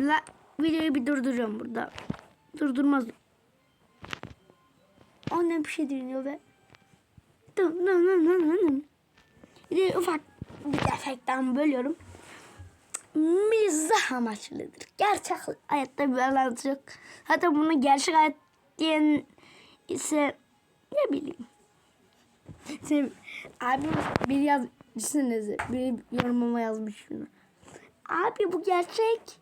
La videoyu bir durduracağım burada. Durdurmaz. Annem bir şey dinliyor ve Dın dın dın dın dın. Bir de ufak bir efektten bölüyorum. Mizah amaçlıdır. Gerçek hayatta bir alakası yok. Hatta bunu gerçek hayat diyen ise ne bileyim. Sen, abim bir yaz düşünsenize bir yorumuma yazmış şunu. Abi bu gerçek.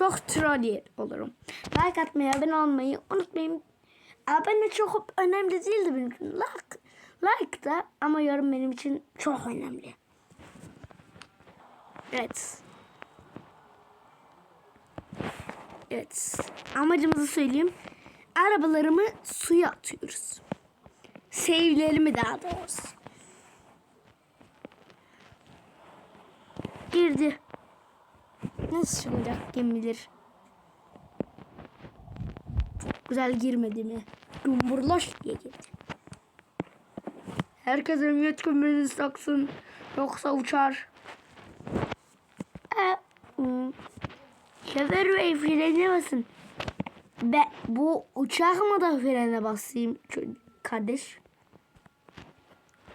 Çok troll olurum. Like atmayı, abone olmayı unutmayın. Abone çok önemli değildi benim için. Like, like da ama yorum benim için çok önemli. Evet. Evet. Amacımızı söyleyeyim. Arabalarımı suya atıyoruz. Save'lerimi daha doğrusu. Girdi. Nasıl çıkacak gemiler? Çok güzel girmedi mi? Dumburlaş diye girdi. Herkes emniyet kemerini taksın. Yoksa uçar. E, hmm. Şoför bey frene basın. Be, bu uçak mı da frene basayım kardeş?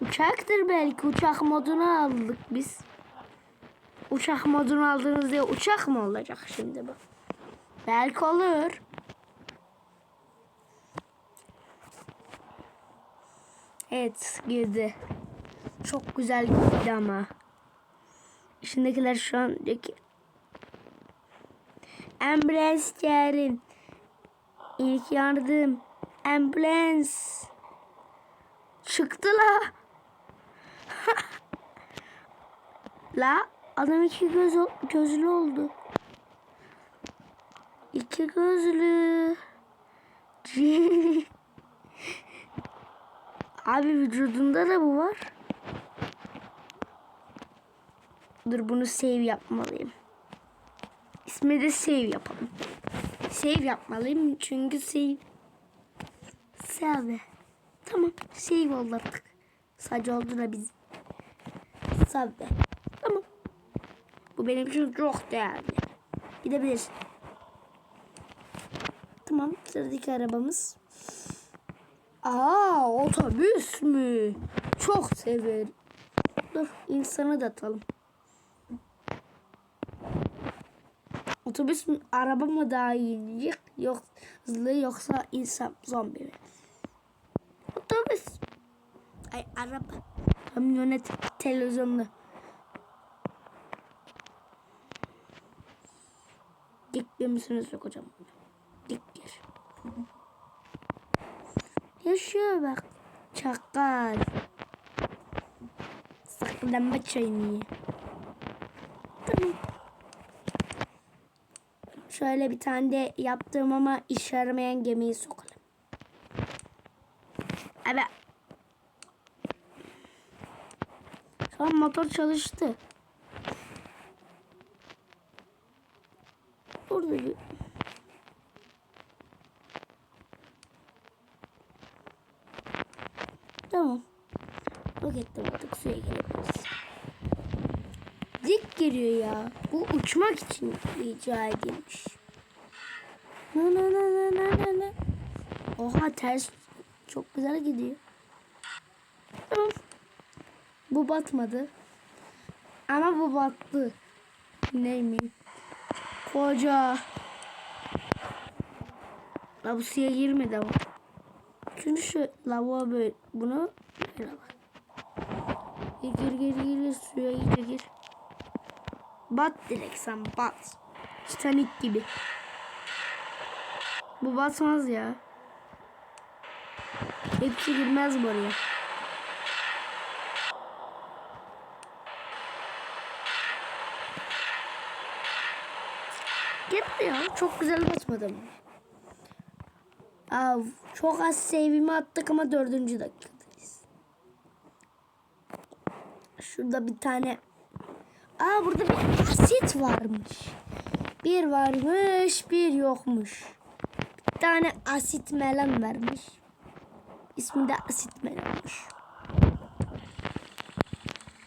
Uçaktır belki. Uçak modunu aldık biz. Uçak modunu aldınız diye uçak mı olacak şimdi bu? Belki olur. Evet girdi. Çok güzel gitti ama. İçindekiler şu an diyor ki Ambulans çağırın. İlk yardım. Ambulans. Çıktı la. la adam iki göz, gözlü oldu. İki gözlü. Abi vücudunda da bu var. Dur bunu save yapmalıyım. İsmi de save yapalım. Save yapmalıyım çünkü save save. Tamam save oldu artık. Sadece oldu biz. Save. Bu benim için çok değerli. Gidebilirsin. Tamam sıradaki arabamız. Aa otobüs mü? Çok severim. Dur insanı da atalım. Otobüs mü, araba mı daha iyi? Yok hızlı yoksa insan zombi mi? Otobüs. Ay araba. Kamyonet televizyonlu. Yok hocam? Dik gir. Yaşıyor bak. Çakal. Saklanma çayını ye. Şöyle bir tane de yaptığım ama işe yaramayan gemiyi sokalım. Evet. Şu an motor çalıştı. Bir... Tamam. Roketten artık suya girebiliriz. Dik giriyor ya. Bu uçmak için icat edilmiş. Na na na na na na na. Oha ters çok güzel gidiyor. Tamam. Bu batmadı. Ama bu battı. Neymiş? Koca. La bu suya girmedi ama. Çünkü şu lavuğa böyle bunu böyle bak. Gir gir gir gir, suya gir gir. Bat direkt sen bat. Titanic gibi. Bu batmaz ya. Hepsi girmez buraya. Gitti ya. Çok güzel batmadı mı? Aa, çok az save'imi attık ama dördüncü dakikadayız. Şurada bir tane Aa burada bir asit varmış. Bir varmış, bir yokmuş. Bir tane asit melon vermiş. İsmi de asit melonmuş.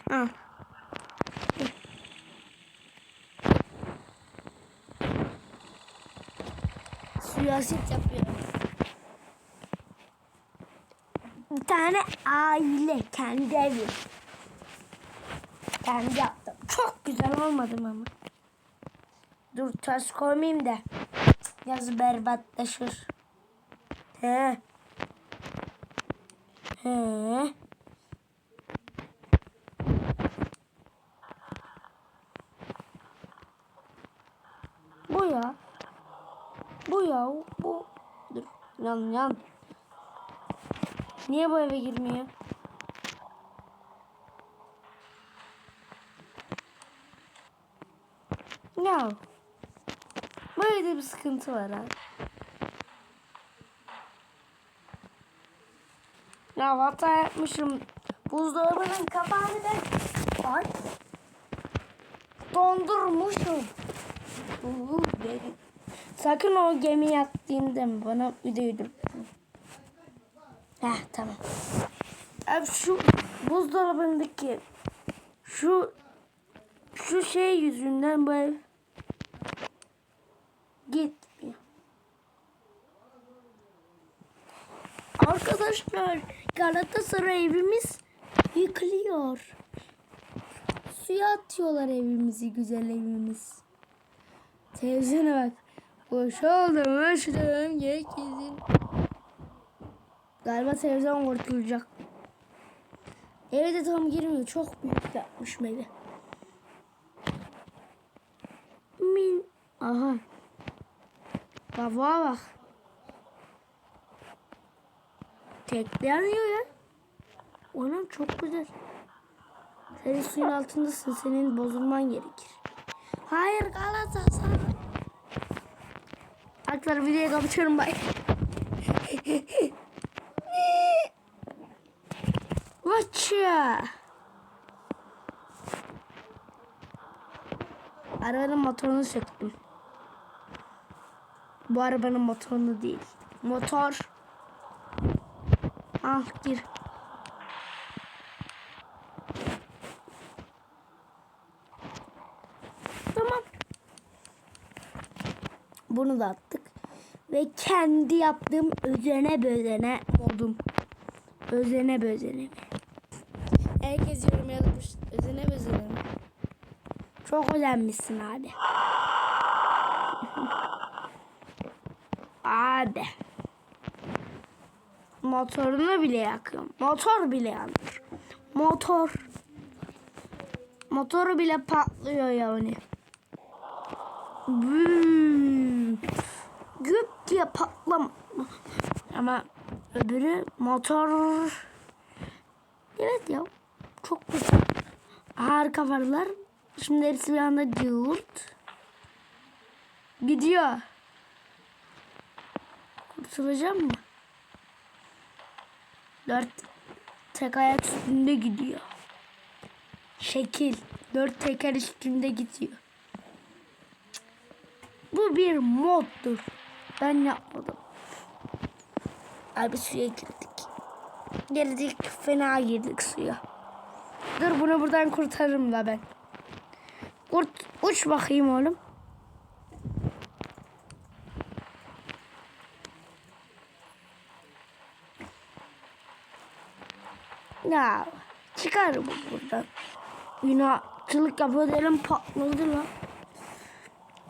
Ha, siyaset yapıyor. Bir tane aile kendi evi. Kendi yaptım. Çok güzel olmadım ama. Dur ters koymayayım da. Yazı berbatlaşır. He. He. Bu ya. Bu ya. Bu. Dur. Yan yan. Niye bu eve girmiyor? Ya. Böyle bir sıkıntı var abi. Ya hata yapmışım. Buzdolabının kapağını ben ay dondurmuşum. Uuu, beni. Sakın o gemi yaktığında mı bana ödeydin. Heh tamam. Abi şu buzdolabındaki şu şu şey yüzünden ev gitmiyor. Arkadaşlar Galatasaray evimiz yıkılıyor. Suya atıyorlar evimizi güzel evimiz. Televizyona bak. Boş oldum, uçtum gökyüzün. Galiba televizyon kurtulacak. Eve de tam girmiyor. Çok büyük yapmış evi. Min. Aha. Baba bak. Yanıyor ya. Onun çok güzel. Senin suyun altındasın. Senin bozulman gerekir. Hayır Galatasaray. Arkadaşlar videoya kapatıyorum. Bye. Watcha. Arabanın motorunu söktüm. Bu arabanın motorunu değil. Motor. Ah gir. Tamam. Bunu da attık. Ve kendi yaptığım özene bözene modum. Özene bözene? Herkes yorum yazmış. Özene bözene? Çok özenmişsin abi. abi. Motorunu bile yakıyorum. Motor bile yanır. Motor. Motoru bile patlıyor yani. Büyük. Diye patlam. Ama öbürü motor. Evet ya. Çok güzel. Harika varlar. Şimdi hepsi bir anda cıvırt. Gidiyor. Kurtulacağım mı? Dört tek ayak üstünde gidiyor. Şekil. Dört teker üstünde gidiyor. Bu bir moddur. Ben yapmadım. Abi suya girdik. Girdik fena girdik suya. Dur bunu buradan kurtarırım da ben. Kurt, uç bakayım oğlum. Ya çıkar bu buradan. Günahçılık yapıyor derim patladı lan.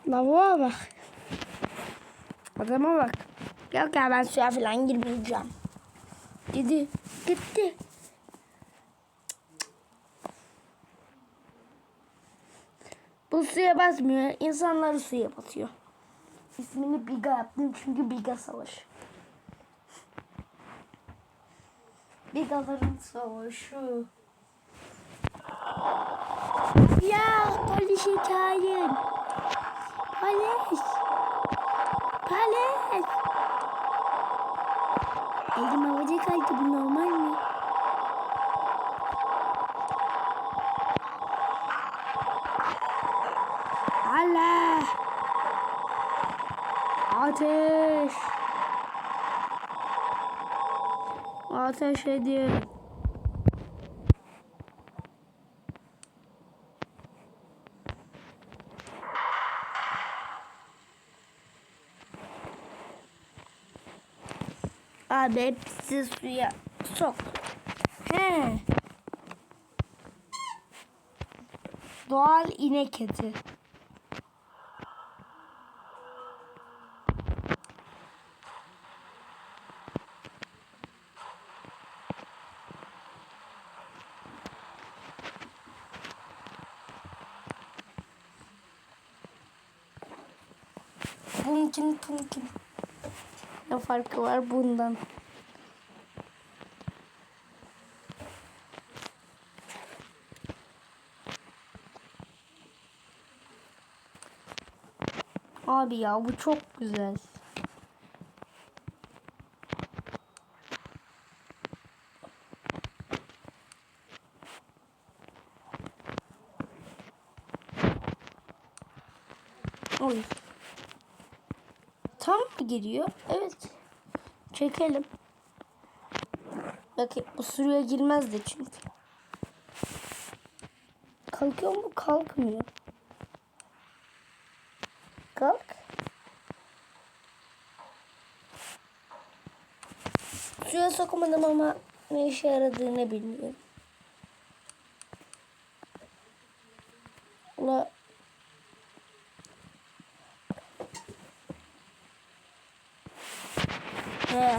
Lavuğa bak. Adama bak. Yok ya ben suya falan girmeyeceğim. Dedi. Gitti. Bu suya basmıyor. İnsanları suya batıyor. İsmini Biga yaptım çünkü Biga savaşı. Bigaların savaşı. Ya polis hikayen. Polis. Polis. Elim havada kaldı bu normal mi? Allah. Ateş. Ateş ediyorum. Abi hepsi suya sok. He. Doğal inek eti. Bunkin punkin. Ne farkı var bundan? Abi ya bu çok güzel. Oy. Tam mı giriyor? Evet. Çekelim. Bakın bu sürüye girmezdi çünkü. Kalkıyor mu? Kalkmıyor. Kalk. Suya sokmadım ama ne işe yaradığını bilmiyorum. Ula He.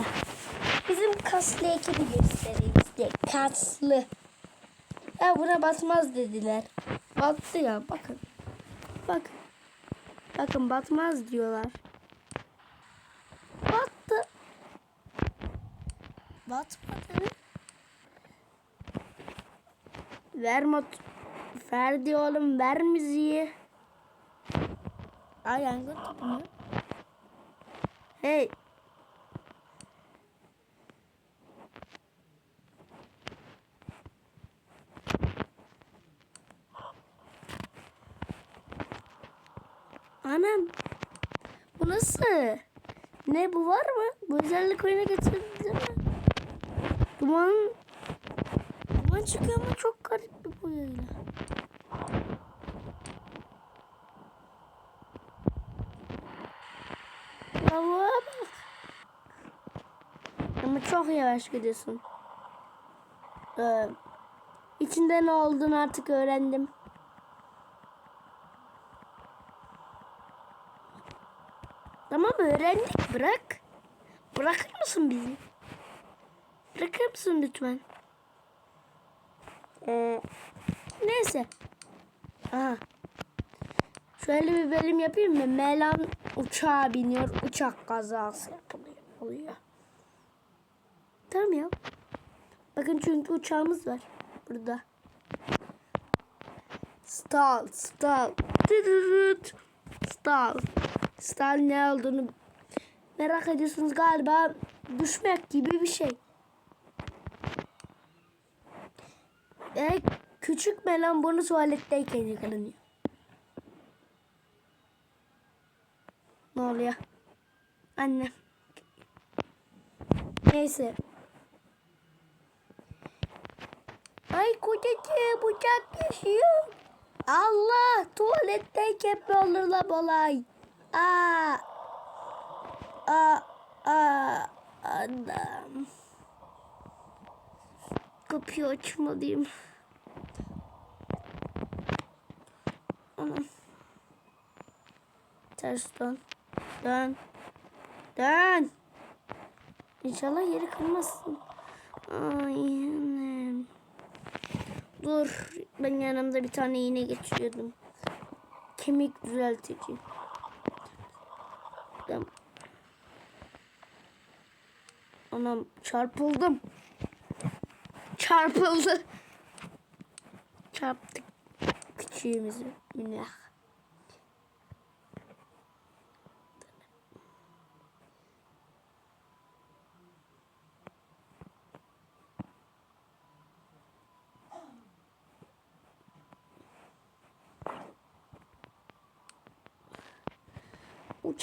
Bizim kaslı ekibi göstereyim size. Kaslı. Ya buna batmaz dediler. Battı ya bakın. Bakın. Bakın batmaz diyorlar. Battı. Batmadı. Ver mot. Ferdi oğlum ver müziği. Ay yangın tutmuyor. Hey. Anam. Bu nasıl? Ne bu var mı? Bu özellik oyuna getirildi değil mi? Duman Duman çıkıyor ama çok garip bir boyayla. Bravo bak. Ama çok yavaş gidiyorsun. Ee, içinde ne olduğunu artık öğrendim. Tamam öğrendik. Bırak. Bırakır mısın bizi? Bırakır mısın lütfen? Ee, neyse. Aha. Şöyle bir bölüm yapayım mı? Melan uçağa biniyor. Uçak kazası yapılıyor. Oluyor. Tamam ya. Bakın çünkü uçağımız var. Burada. Stall, stall. Tırırıt. Stall ne olduğunu merak ediyorsunuz galiba. Düşmek gibi bir şey. Ve küçük melan bunu tuvaletteyken yakalanıyor. Ne oluyor? Anne. Neyse. Ay kocacığım uçak yaşıyor. Allah tuvaletteyken mi olur la olay? Aa. Aa. Aa. Anam. Kapıyı açmalıyım. Ters dön. Dön. Dön. İnşallah yeri kırmazsın. Ay annem. Dur. Ben yanımda bir tane iğne geçiriyordum. Kemik düzeltici. Tamam. Anam çarpıldım. Çarpıldı. Çarptık küçüğümüzü. Yine.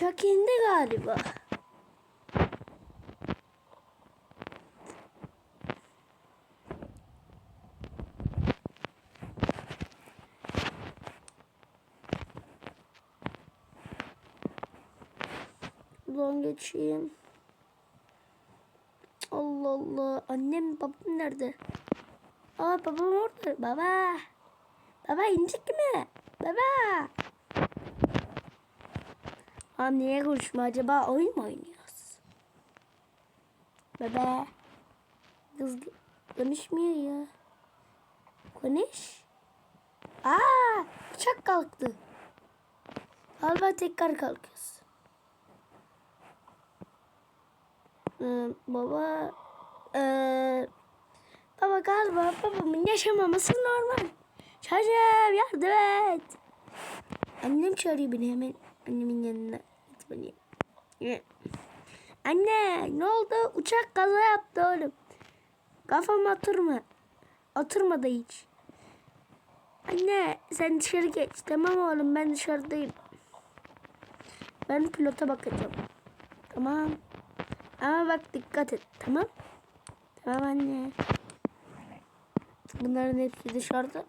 Uçak indi galiba. Buradan geçeyim. Allah. Annem babam nerede? Aa babam orada. Baba. Baba incik mi? Baba. Aa niye konuşma acaba? Oyun mu oynuyoruz? Baba. Kız konuşmuyor ya. Konuş. Aa uçak kalktı. Galiba tekrar kalkıyoruz. Ee, baba ee, baba galiba babamın yaşamaması normal. Çocuğum yardım et. Annem çağırıyor beni hemen annemin yanına gitmeliyim. Anne ne oldu? Uçak kaza yaptı oğlum. Kafam oturma. Oturmadı hiç. Anne sen dışarı geç. Tamam oğlum ben dışarıdayım. Ben pilota bakacağım. Tamam. Ama bak dikkat et. Tamam. Tamam anne. Bunların hepsi dışarıda.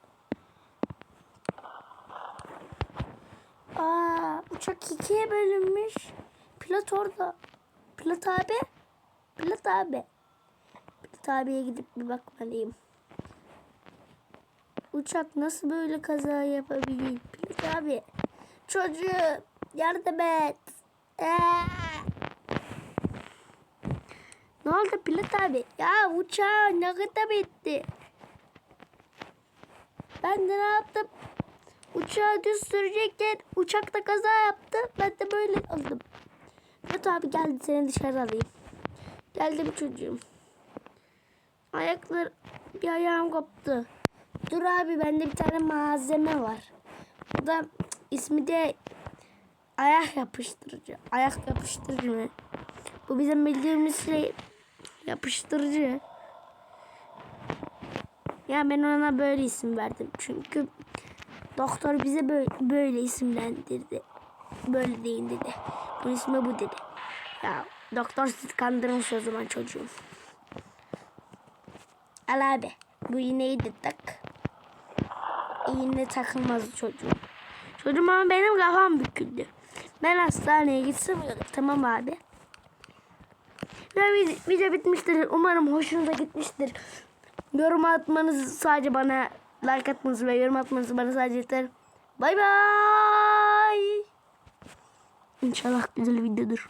Aa, uçak ikiye bölünmüş. Pilot orada. Pilot abi. Pilot abi. Pilot abiye gidip bir bakmalıyım. Uçak nasıl böyle kaza yapabilir? Pilot abi. Çocuğu yardım et. Ee. Ne oldu pilot abi? Ya uçağı ne kadar bitti? Ben de ne yaptım? Uçağı düz sürecekken uçakta kaza yaptı. Ben de böyle oldum. Pilot abi geldi seni dışarı alayım. Geldim çocuğum. Ayaklar bir ayağım koptu. Dur abi bende bir tane malzeme var. Bu da ismi de ayak yapıştırıcı. Ayak yapıştırıcı mı? Bu bizim bildiğimiz şey yapıştırıcı. Ya ben ona böyle isim verdim. Çünkü doktor bize böyle, böyle isimlendirdi. Böyle deyin dedi. Bu ismi bu dedi. Ya doktor sizi kandırmış o zaman çocuğum. Al abi. Bu iğneyi de tak. İğne takılmaz çocuğum. Çocuğum ama benim kafam büküldü. Ben hastaneye gitsem. Tamam abi. Ve video bitmiştir. Umarım hoşunuza gitmiştir. Yorum atmanız sadece bana like atmanız ve yorum atmanız bana sadece yeter. Bay bay. İnşallah güzel videodur.